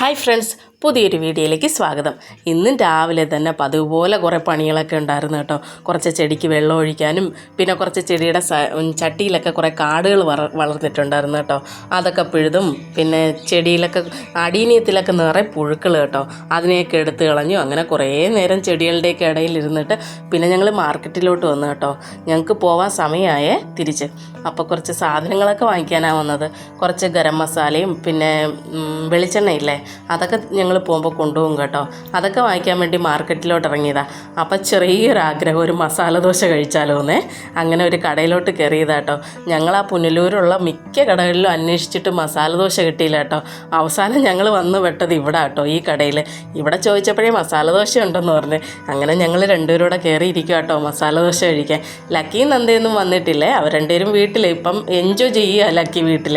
Hi friends പുതിയൊരു വീഡിയോയിലേക്ക് സ്വാഗതം. ഇന്നും രാവിലെ തന്നെ പതുപോലെ പോലെ കുറേ പണികളൊക്കെ ഉണ്ടായിരുന്നു കേട്ടോ. കുറച്ച് ചെടിക്ക് വെള്ളം ഒഴിക്കാനും പിന്നെ കുറച്ച് ചെടിയുടെ ചട്ടിയിലൊക്കെ കുറേ കാടുകൾ വള വളർന്നിട്ടുണ്ടായിരുന്നു കേട്ടോ. അതൊക്കെ പിഴുതും പിന്നെ ചെടിയിലൊക്കെ അടീനീയത്തിലൊക്കെ നിറയെ പുഴുക്കൾ കേട്ടോ. അതിനെയൊക്കെ എടുത്ത് കളഞ്ഞു. അങ്ങനെ കുറേ നേരം ചെടികളുടെയൊക്കെ ഇടയിൽ ഇരുന്നിട്ട് പിന്നെ ഞങ്ങൾ മാർക്കറ്റിലോട്ട് വന്നു കേട്ടോ. ഞങ്ങൾക്ക് പോവാൻ സമയമായേ തിരിച്ച്. അപ്പോൾ കുറച്ച് സാധനങ്ങളൊക്കെ വാങ്ങിക്കാനാണ് വന്നത്. കുറച്ച് ഗരം മസാലയും പിന്നെ വെളിച്ചെണ്ണയില്ലേ? അതൊക്കെ ഞങ്ങൾ പോകുമ്പോൾ കൊണ്ടുപോകും കേട്ടോ. അതൊക്കെ വാങ്ങിക്കാൻ വേണ്ടി മാർക്കറ്റിലോട്ട് ഇറങ്ങിയതാണ് അപ്പോൾ ചെറിയൊരു ആഗ്രഹം ഒരു മസാല ദോശ കഴിച്ചാലോ എന്നേ അങ്ങനെ ഒരു കടയിലോട്ട് കയറിയതാണ് കേട്ടോ. ഞങ്ങൾ ആ പുനലൂരുള്ള മിക്ക കടകളിലും അന്വേഷിച്ചിട്ട് മസാല ദോശ കിട്ടിയില്ല കേട്ടോ. അവസാനം ഞങ്ങൾ വന്ന് വെട്ടത് ഇവിടെ കേട്ടോ ഈ കടയിൽ ഇവിടെ ചോദിച്ചപ്പോഴേ മസാല ദോശ ഉണ്ടെന്ന് പറഞ്ഞ്. അങ്ങനെ ഞങ്ങൾ രണ്ടുപേരൂടെ കൂടെ കയറിയിരിക്കുക കേട്ടോ മസാല ദോശ കഴിക്കാൻ. ലക്കി നന്ദയൊന്നും വന്നിട്ടില്ലേ? അവർ രണ്ടുപേരും വീട്ടിൽ ഇപ്പം എൻജോയ് ചെയ്യുക ലക്കി വീട്ടിൽ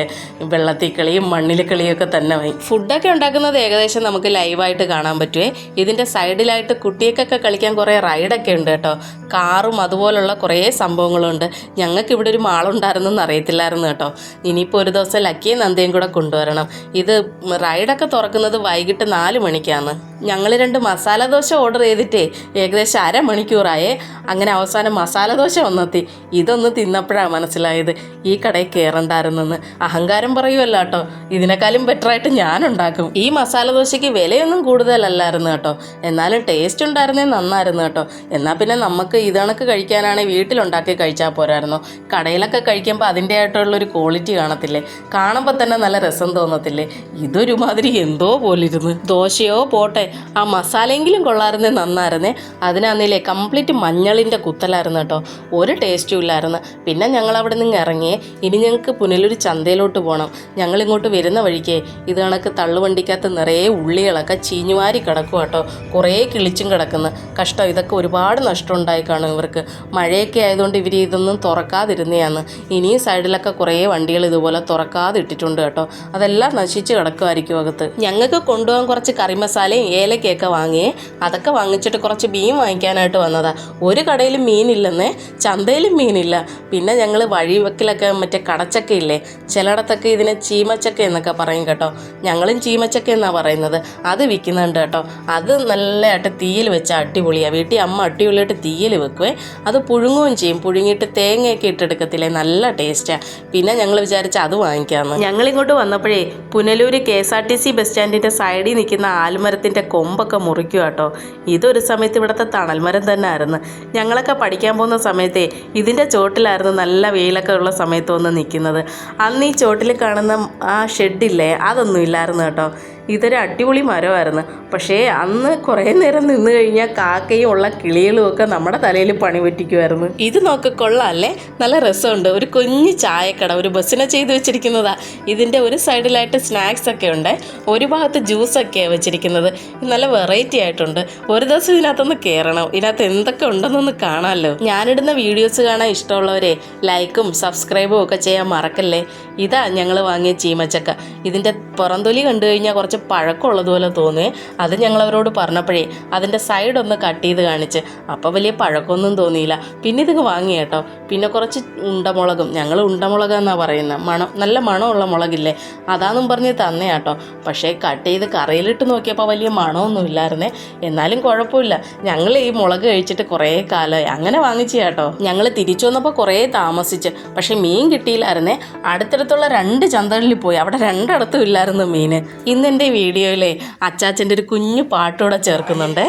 വെള്ളത്തിൽ കളിയും മണ്ണിൽ കളിയൊക്കെ തന്നെ ഫുഡൊക്കെ ഉണ്ടാക്കുന്നത് ഏകദേശം നമുക്ക് ലൈവായിട്ട് കാണാൻ പറ്റുമേ ഇതിന്റെ സൈഡിലായിട്ട് കുട്ടികൾക്കൊക്കെ കളിക്കാൻ കുറേ റൈഡൊക്കെ ഉണ്ട് കേട്ടോ. കാറും അതുപോലുള്ള കുറേ സംഭവങ്ങളുണ്ട്. ഞങ്ങൾക്ക് ഇവിടെ ഒരു മാളുണ്ടായിരുന്നെന്ന് അറിയത്തില്ലായിരുന്നു കേട്ടോ. ഇനിയിപ്പോൾ ഒരു ദിവസം ലക്കിയും നന്ദയും കൂടെ കൊണ്ടുവരണം. ഇത് റൈഡൊക്കെ തുറക്കുന്നത് വൈകിട്ട് നാല് മണിക്കാണ്. ഞങ്ങൾ രണ്ട് മസാല ദോശ ഓർഡർ ചെയ്തിട്ടേ ഏകദേശം അരമണിക്കൂറായേ. അങ്ങനെ അവസാനം മസാല ദോശ വന്നെത്തി. ഇതൊന്ന് തിന്നപ്പോഴാണ് മനസ്സിലായത്. ഈ കടയിൽ കയറണ്ടായിരുന്നെന്ന് അഹങ്കാരം പറയുമല്ലോ കേട്ടോ. ഇതിനേക്കാളും ബെറ്ററായിട്ട് ഞാൻ ഉണ്ടാക്കും ഈ മസാല ദോശയ്ക്ക് വിലയൊന്നും കൂടുതലല്ലായിരുന്നു കേട്ടോ. എന്നാലും ടേസ്റ്റ് ഉണ്ടായിരുന്നേ നന്നായിരുന്നു കേട്ടോ. എന്നാൽ പിന്നെ നമുക്ക് ഇതണക്ക് കഴിക്കാനാണെങ്കിൽ വീട്ടിലുണ്ടാക്കി കഴിച്ചാൽ പോരായിരുന്നു. കടയിലൊക്കെ കഴിക്കുമ്പോൾ അതിന്റെ ആയിട്ടുള്ളൊരു ക്വാളിറ്റി കാണത്തില്ലേ? കാണുമ്പോൾ തന്നെ നല്ല രസം തോന്നത്തില്ലേ? ഇതൊരുമാതിരി എന്തോ പോലിരുന്ന്. ദോശയോ പോട്ടെ ആ മസാലയെങ്കിലും കൊള്ളായിരുന്നേ നന്നായിരുന്നേ. അതിനാന്നില്ലേ കംപ്ലീറ്റ് മഞ്ഞളിന്റെ കുത്തലായിരുന്നു കേട്ടോ. ഒരു ടേസ്റ്റും ഇല്ലായിരുന്നു. പിന്നെ ഞങ്ങൾ അവിടെ നിന്ന് ഇറങ്ങിയേ ഇനി ഞങ്ങൾക്ക് പുനലൂർ ചന്തയിലോട്ട് പോകണം ഞങ്ങളിങ്ങോട്ട് വരുന്ന വഴിക്കേ ഇത് കണക്ക് തള്ളുവണ്ടിക്കകത്ത് നിറയെ ഉള്ളികളൊക്കെ ചീഞ്ഞുവാരി കിടക്കും കേട്ടോ. കുറേ കിളിച്ചും കിടക്കുന്നു. കഷ്ടം ഇതൊക്കെ ഒരുപാട് നഷ്ടം ഉണ്ടായി കാണും ഇവർക്ക്. മഴയൊക്കെ ആയതുകൊണ്ട് ഇവർ ഇതൊന്നും തുറക്കാതിരുന്നതാണ്. ഇനിയും സൈഡിലൊക്കെ കുറേ വണ്ടികൾ ഇതുപോലെ തുറക്കാതെ ഇട്ടിട്ടുണ്ട് കേട്ടോ. അതെല്ലാം നശിച്ച് കിടക്കുമായിരിക്കും അകത്ത്. ഞങ്ങൾക്ക് കൊണ്ടുപോകാൻ കുറച്ച് കറി മസാലയും ഏലക്കയൊക്കെ വാങ്ങിയേ. അതൊക്കെ വാങ്ങിച്ചിട്ട് കുറച്ച് മീൻ വാങ്ങിക്കാനായിട്ട് വന്നതാ. ഒരു കടയിലും മീനില്ലെന്നേ ചന്തയിലും മീനില്ല. പിന്നെ ഞങ്ങൾ വഴിവെക്കിലൊക്കെ മറ്റേ കടച്ചക്ക ഇല്ലേ ചിലയിടത്തൊക്കെ ഇതിനെ ചീമച്ചക്ക എന്നൊക്കെ പറയും കേട്ടോ. ഞങ്ങളും ചീമച്ചക്ക എന്നാണ് പറയുന്നത്? അത് വിൽക്കുന്നുണ്ട് കേട്ടോ. അത് നല്ലതായിട്ട് തീയിൽ വെച്ച അടിപൊളിയാണ് വീട്ടിൽ അമ്മ അടിപൊളിയായിട്ട് തീയിൽ വെക്കുവേ. അത് പുഴുങ്ങുകയും ചെയ്യും. പുഴുങ്ങിയിട്ട് തേങ്ങയൊക്കെ ഇട്ടെടുക്കത്തില്ലേ? നല്ല ടേസ്റ്റാണ് പിന്നെ ഞങ്ങൾ വിചാരിച്ച അത് വാങ്ങിക്കാമെന്ന് ഞങ്ങളിങ്ങോട്ട് വന്നപ്പോഴേ Punalur K S R T C bus സ്റ്റാൻഡിന്റെ സൈഡിൽ നിൽക്കുന്ന ആൽമരത്തിന്റെ കൊമ്പൊക്കെ മുറിക്കുക കേട്ടോ. ഇതൊരു സമയത്ത് ഇവിടുത്തെ തണൽമരം തന്നെ ആയിരുന്നു. ഞങ്ങളൊക്കെ പഠിക്കാൻ പോകുന്ന സമയത്തെ ഇതിന്റെ ചോട്ടിലായിരുന്നു നല്ല വെയിലൊക്കെ ഉള്ള സമയത്ത് വന്ന് നിൽക്കുന്നത്. അന്ന് ഈ ചോട്ടിൽ കാണുന്ന ആ ഷെഡില്ലേ അതൊന്നും ഇല്ലായിരുന്നു കേട്ടോ. ഇതൊരു അടിപൊളി മരമായിരുന്നു. പക്ഷേ അന്ന് കുറേ നേരം നിന്ന് കഴിഞ്ഞാൽ കാക്കയും ഉള്ള കിളികളും ഒക്കെ നമ്മുടെ തലയിൽ പണി പറ്റിക്കുമായിരുന്നു ഇത് നോക്ക് കൊള്ളാല്ലേ? നല്ല രസമുണ്ട്. ഒരു കുഞ്ഞ് ചായക്കട ഒരു ബസ്സിനെ ചെയ്ത് വെച്ചിരിക്കുന്നതാ. ഇതിന്റെ ഒരു സൈഡിലായിട്ട് സ്നാക്സ് ഒക്കെ ഉണ്ട്. ഒരു ഭാഗത്ത് ജ്യൂസൊക്കെയാണ് വെച്ചിരിക്കുന്നത്. നല്ല വെറൈറ്റി ആയിട്ടുണ്ട്. ഒരു ദിവസം ഇതിനകത്തൊന്ന് കയറണം ഇതിനകത്ത് എന്തൊക്കെ ഉണ്ടെന്നൊന്ന് കാണാമല്ലോ ഞാനിടുന്ന വീഡിയോസ് കാണാൻ ഇഷ്ടമുള്ളവരെ ലൈക്കും സബ്സ്ക്രൈബും ഒക്കെ ചെയ്യാൻ മറക്കല്ലേ? ഇതാ ഞങ്ങൾ വാങ്ങിയ ചീമച്ചക്ക. ഇതിന്റെ പുറംതൊലി കണ്ടു കഴിഞ്ഞാൽ കുറച്ച് പഴക്കമുള്ളതുപോലെ തോന്നുകയെ. അത് ഞങ്ങൾ അവരോട് പറഞ്ഞപ്പോഴേ അതിന്റെ സൈഡ് ഒന്ന് കട്ട് ചെയ്ത് കാണിച്ച്. അപ്പോൾ വലിയ പഴക്കമൊന്നും തോന്നിയില്ല. പിന്നെ ഇതിങ്ങ് വാങ്ങി കേട്ടോ. പിന്നെ കുറച്ച് ഉണ്ടമുളകും. ഞങ്ങൾ ഉണ്ടമുളകെന്നാണ് പറയുന്നത് മണം നല്ല മണമുള്ള മുളകില്ലേ? അതാന്നും പറഞ്ഞ് തന്നേ കേട്ടോ. പക്ഷേ കട്ട് ചെയ്ത് കറിയിലിട്ട് നോക്കിയപ്പോൾ വലിയ മണമൊന്നും ഇല്ലായിരുന്നേ. എന്നാലും കുഴപ്പമില്ല. ഞങ്ങൾ ഈ മുളക് കഴിച്ചിട്ട് കുറേ കാലമായി. അങ്ങനെ വാങ്ങിച്ചു കേട്ടോ. ഞങ്ങൾ തിരിച്ചു വന്നപ്പോൾ കുറേ താമസിച്ച്. പക്ഷേ മീൻ കിട്ടിയില്ലായിരുന്നേ. അടുത്തടുത്തുള്ള രണ്ട് ചന്തകളിൽ പോയി. അവിടെ രണ്ടിടത്തും ഇല്ലായിരുന്നു മീൻ. ഇന്ന് അച്ചാച്ചന്റെ വീഡിയോയിലെ അച്ചാച്ചന്റെ ഒരു കുഞ്ഞു പാട്ടുകൂടെ ചേർക്കുന്നുണ്ട്.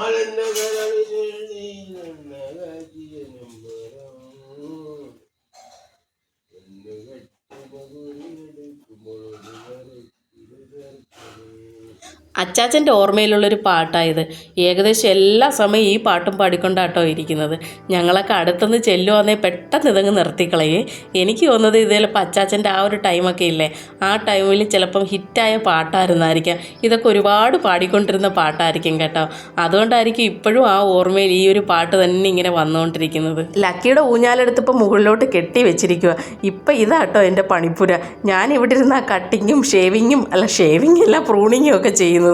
ആളെന്ന അച്ചാച്ചന്റെ ഓർമ്മയിലുള്ളൊരു പാട്ടായത്. ഏകദേശം എല്ലാ സമയം ഈ പാട്ടും പാടിക്കൊണ്ടാട്ടോ ഇരിക്കുന്നത്. ഞങ്ങളൊക്കെ അടുത്തുനിന്ന് ചെല്ലുവാന്നേ പെട്ടെന്ന് ഇതങ്ങ് നിർത്തിക്കളയേ. എനിക്ക് തോന്നുന്നത് ഇത് ചിലപ്പോൾ അച്ചാച്ചന്റെ ആ ഒരു ടൈമൊക്കെ ഇല്ലേ? ആ ടൈമിൽ ചിലപ്പം ഹിറ്റായ പാട്ടായിരുന്നായിരിക്കാം. ഇതൊക്കെ ഒരുപാട് പാടിക്കൊണ്ടിരുന്ന പാട്ടായിരിക്കും കേട്ടോ. അതുകൊണ്ടായിരിക്കും ഇപ്പോഴും ആ ഓർമ്മയിൽ ഈ ഒരു പാട്ട് തന്നെ ഇങ്ങനെ വന്നുകൊണ്ടിരിക്കുന്നത്. ലക്കിയുടെ ഊഞ്ഞാലെടുത്തപ്പോൾ മുകളിലോട്ട് കെട്ടി വെച്ചിരിക്കുക ഇപ്പം ഇതാട്ടോ എന്റെ പണിപ്പുര. ഞാൻ ഇവിടെ ഇരുന്ന് കട്ടിങ്ങും ഷേവിങ്ങും അല്ല ഷേവിങ് അല്ല പ്രൂണിങ്ങും ഒക്കെ ചെയ്യുന്നത്.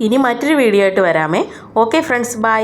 ഇനി മറ്റൊരു വീഡിയോ ആയിട്ട് വരാമേ. Okay friends bye